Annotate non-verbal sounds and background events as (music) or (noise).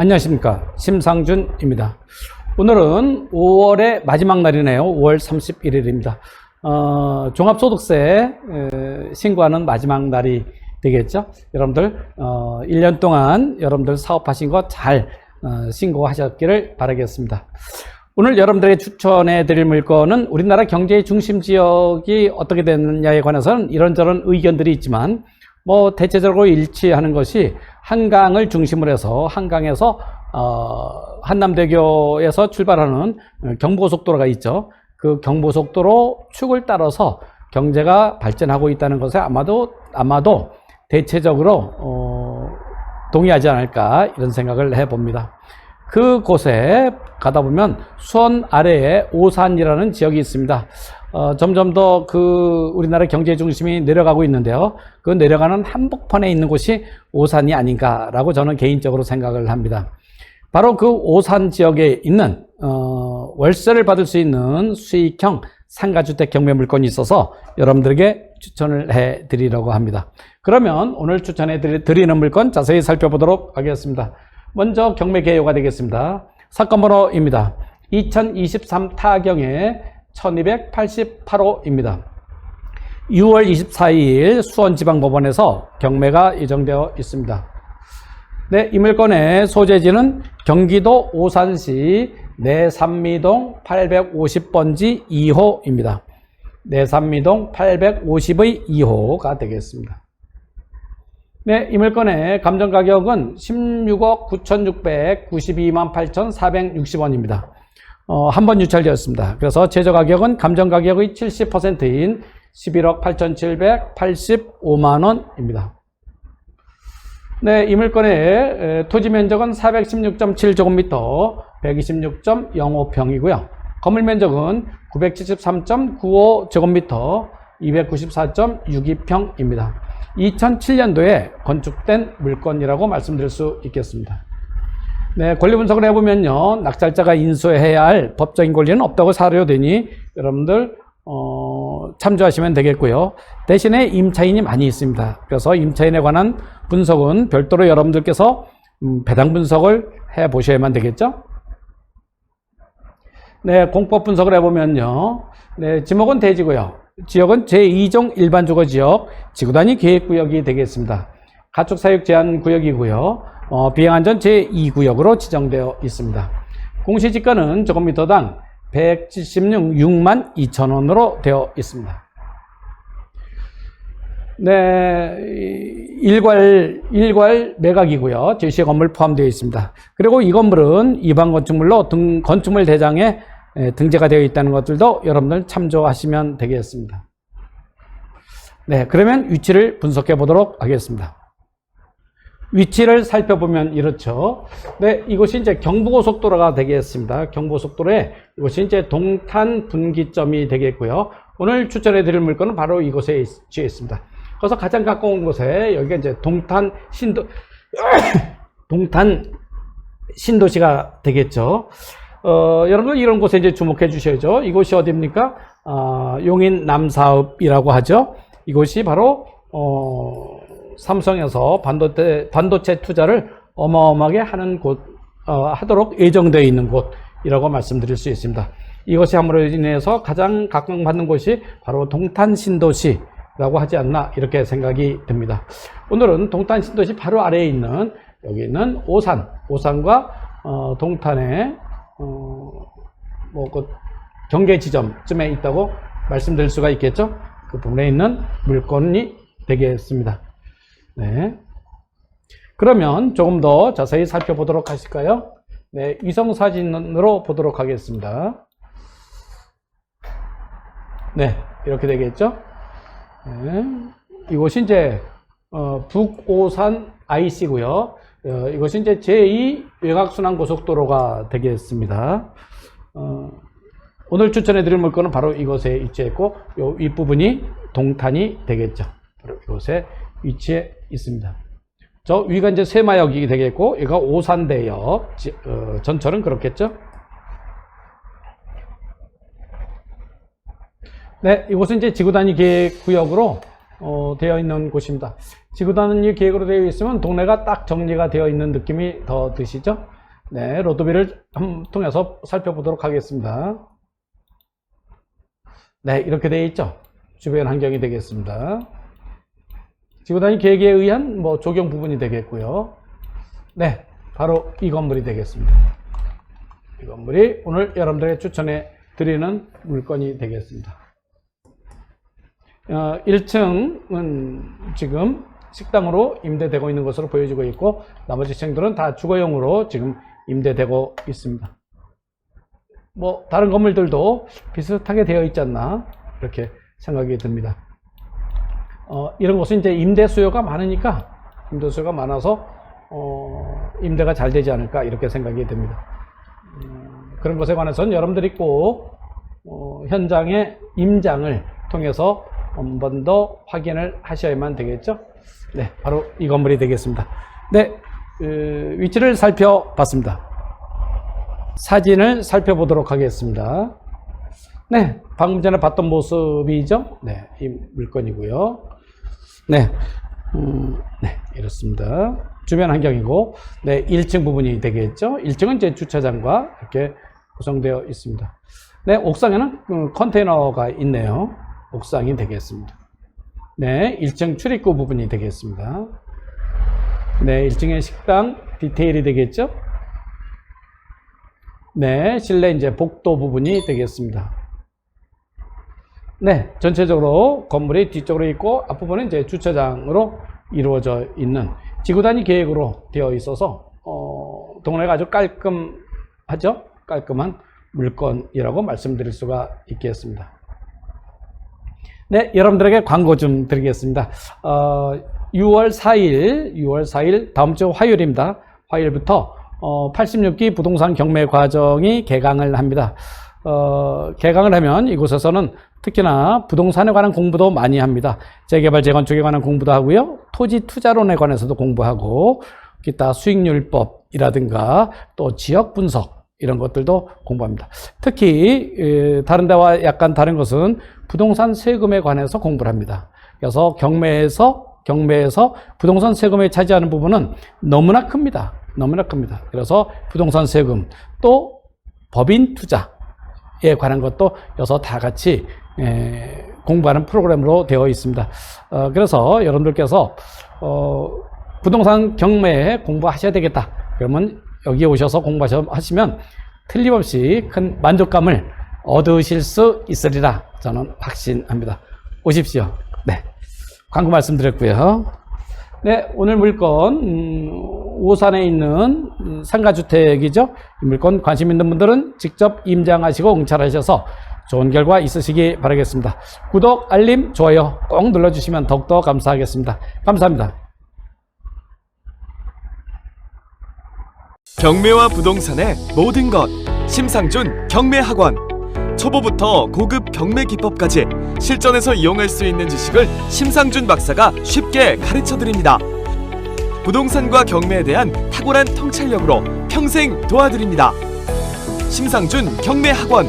안녕하십니까. 심상준입니다. 오늘은 5월의 마지막 날이네요. 5월 31일입니다. 어, 종합소득세 에, 신고하는 마지막 날이 되겠죠. 여러분들, 어, 1년 동안 여러분들 사업하신 거잘 어, 신고하셨기를 바라겠습니다. 오늘 여러분들에게 추천해 드릴 물건은 우리나라 경제의 중심 지역이 어떻게 되느냐에 관해서는 이런저런 의견들이 있지만 뭐 대체적으로 일치하는 것이 한강을 중심으로 해서 한강에서 어, 한남대교에서 출발하는 경부고속도로가 있죠. 그 경부고속도로 축을 따라서 경제가 발전하고 있다는 것에 아마도 아마도 대체적으로 어, 동의하지 않을까 이런 생각을 해봅니다. 그곳에 가다 보면 수원 아래에 오산이라는 지역이 있습니다. 어, 점점 더 그 우리나라 경제 중심이 내려가고 있는데요. 그 내려가는 한복판에 있는 곳이 오산이 아닌가라고 저는 개인적으로 생각을 합니다. 바로 그 오산 지역에 있는 어, 월세를 받을 수 있는 수익형 상가주택 경매 물건이 있어서 여러분들에게 추천을 해 드리려고 합니다. 그러면 오늘 추천해 드리는 물건 자세히 살펴보도록 하겠습니다. 먼저 경매 개요가 되겠습니다. 사건 번호입니다. 2023 타경의 1288호입니다. 6월 24일 수원지방법원에서 경매가 예정되어 있습니다. 네, 이 물건의 소재지는 경기도 오산시 내산미동 850번지 2호입니다. 내산미동 850의 2호가 되겠습니다. 네, 이 물건의 감정 가격은 16억 9,692만 8,460원입니다. 어, 한 번 유찰되었습니다. 그래서 제조 가격은 감정 가격의 70%인 11억 8,785만 원입니다. 네, 이 물건의 토지 면적은 416.7제곱미터, 126.05평이고요. 건물 면적은 973.95제곱미터, 294.62평입니다. 2007년도에 건축된 물건이라고 말씀드릴 수 있겠습니다. 네, 권리 분석을 해보면요. 낙찰자가 인수해야 할 법적인 권리는 없다고 사료되니 여러분들 어, 참조하시면 되겠고요. 대신에 임차인이 많이 있습니다. 그래서 임차인에 관한 분석은 별도로 여러분들께서 음, 배당 분석을 해 보셔야만 되겠죠. 네, 공법 분석을 해보면요. 네, 지목은 대지고요. 지역은 제2종 일반 주거 지역, 지구단위 계획구역이 되겠습니다. 가축 사육 제한 구역이고요. 어, 비행안전 제2구역으로 지정되어 있습니다. 공시지가는 제곱미터당 176만 2천 원으로 되어 있습니다. 네, 일괄, 일괄 매각이고요. 제시 건물 포함되어 있습니다. 그리고 이 건물은 이반 건축물로 등, 건축물 대장에 등재가 되어 있다는 것들도 여러분들 참조하시면 되겠습니다. 네, 그러면 위치를 분석해 보도록 하겠습니다. 위치를 살펴보면 이렇죠. 네, 이곳이 이제 경부고속도로가 되겠습니다. 경부고속도로에 이곳이 이제 동탄 분기점이 되겠고요. 오늘 추천해 드릴 물건은 바로 이곳에 위치해 있습니다. 그래서 가장 가까운 곳에 여기가 이제 동탄 신도 (coughs) 동탄 신도시가 되겠죠. 어, 여러분들 이런 곳에 이제 주목해 주셔야죠. 이곳이 어디입니까? 어, 용인 남사읍이라고 하죠. 이곳이 바로 어, 삼성에서 반도체 반도체 투자를 어마어마하게 하는 곳 어, 하도록 예정되어 있는 곳이라고 말씀드릴 수 있습니다. 이것이 함으로 인해서 가장 각광받는 곳이 바로 동탄 신도시 라고 하지 않나 이렇게 생각이 듭니다. 오늘은 동탄 신도시 바로 아래에 있는 여기 있는 오산, 오산과 어, 동탄의 어, 뭐그 경계 지점쯤에 있다고 말씀드릴 수가 있겠죠. 그 부분에 있는 물건이 되겠습니다. 네. 그러면 조금 더 자세히 살펴보도록 하실까요? 네, 위성 사진으로 보도록 하겠습니다. 네, 이렇게 되겠죠. 네. 이곳이 이제 어, 북오산 IC고요. 어, 이것이 이제 제2 외곽순환 고속도로가 되겠습니다. 어, 오늘 추천해 드릴 물건은 바로 이곳에 위치했고, 이 윗부분이 동탄이 되겠죠. 바로 이곳에 위치해 있습니다. 저 위가 이제 세마역이 되겠고, 여기가 오산대역, 지, 어, 전철은 그렇겠죠. 네, 이곳은 이제 지구 단위 계획 구역으로 어, 되어 있는 곳입니다. 지구 단위 계획으로 되어 있으면 동네가 딱 정리가 되어 있는 느낌이 더 드시죠? 네, 로드비를 한번 통해서 살펴보도록 하겠습니다. 네, 이렇게 되어 있죠? 주변 환경이 되겠습니다. 지구단위 계획에 의한 뭐 적용 부분이 되겠고요. 네, 바로 이 건물이 되겠습니다. 이 건물이 오늘 여러분들에게 추천해 드리는 물건이 되겠습니다. 어, 1층은 지금 식당으로 임대되고 있는 것으로 보여지고 있고 나머지 층들은 다 주거용으로 지금 임대되고 있습니다. 뭐 다른 건물들도 비슷하게 되어 있지 않나 이렇게 생각이 듭니다. 어, 이런 곳은 이제 임대 수요가 많으니까 임대 수요가 많아서 어, 임대가 잘 되지 않을까 이렇게 생각이 됩니다. 음, 그런 것에 관해서는 여러분들이 꼭 어, 현장의 임장을 통해서 한 번 더 확인을 하셔야만 되겠죠. 네, 바로 이 건물이 되겠습니다. 네, 그, 위치를 살펴봤습니다. 사진을 살펴보도록 하겠습니다. 네, 방금 전에 봤던 모습이죠. 네, 이 물건이고요. 네, 음, 네, 이렇습니다. 주변 환경이고, 네, 1층 부분이 되겠죠. 1층은 이제 주차장과 이렇게 구성되어 있습니다. 네, 옥상에는 음, 컨테이너가 있네요. 옥상이 되겠습니다. 네, 1층 출입구 부분이 되겠습니다. 네, 1층에 식당 디테일이 되겠죠. 네, 실내 이제 복도 부분이 되겠습니다. 네, 전체적으로 건물이 뒤쪽으로 있고 앞부분은 이제 주차장으로 이루어져 있는 지구 단위 계획으로 되어 있어서 어, 동네가 아주 깔끔하죠? 깔끔한 물건이라고 말씀드릴 수가 있겠습니다. 네, 여러분들에게 광고 좀 드리겠습니다. 어, 6월 4일, 6월 4일 다음 주 화요일입니다. 화요일부터 어, 86기 부동산 경매 과정이 개강을 합니다. 어, 개강을 하면 이곳에서는 특히나 부동산에 관한 공부도 많이 합니다. 재개발, 재건축에 관한 공부도 하고요. 토지 투자론에 관해서도 공부하고 기타 수익률법이라든가 또 지역 분석 이런 것들도 공부합니다. 특히 에, 다른 데와 약간 다른 것은 부동산 세금에 관해서 공부를 합니다. 그래서 경매에서 경매에서 부동산 세금에 차지하는 부분은 너무나 큽니다. 너무나 큽니다. 그래서 부동산 세금 또 법인 투자 에 관한 것도 여기서 다 같이 에, 공부하는 프로그램으로 되어 있습니다. 어, 그래서 여러분들께서 어, 부동산 경매에 공부하셔야 되겠다. 그러면 여기 오셔서 공부하시면 틀림없이 큰 만족감을 얻으실 수 있으리라 저는 확신합니다. 오십시오. 네. 광고 말씀드렸고요. 네, 오늘 물건 음, 오산에 있는 음, 상가주택이죠. 이 물건 관심 있는 분들은 직접 임장하시고 응찰하셔서 좋은 결과 있으시기 바라겠습니다. 구독, 알림, 좋아요 꼭 눌러주시면 더욱더 감사하겠습니다. 감사합니다. 경매와 부동산의 모든 것 심상준 경매학원 초보부터 고급 경매 기법까지 실전에서 이용할 수 있는 지식을 심상준 박사가 쉽게 가르쳐 드립니다. 부동산과 경매에 대한 탁월한 통찰력으로 평생 도와드립니다. 심상준 경매학원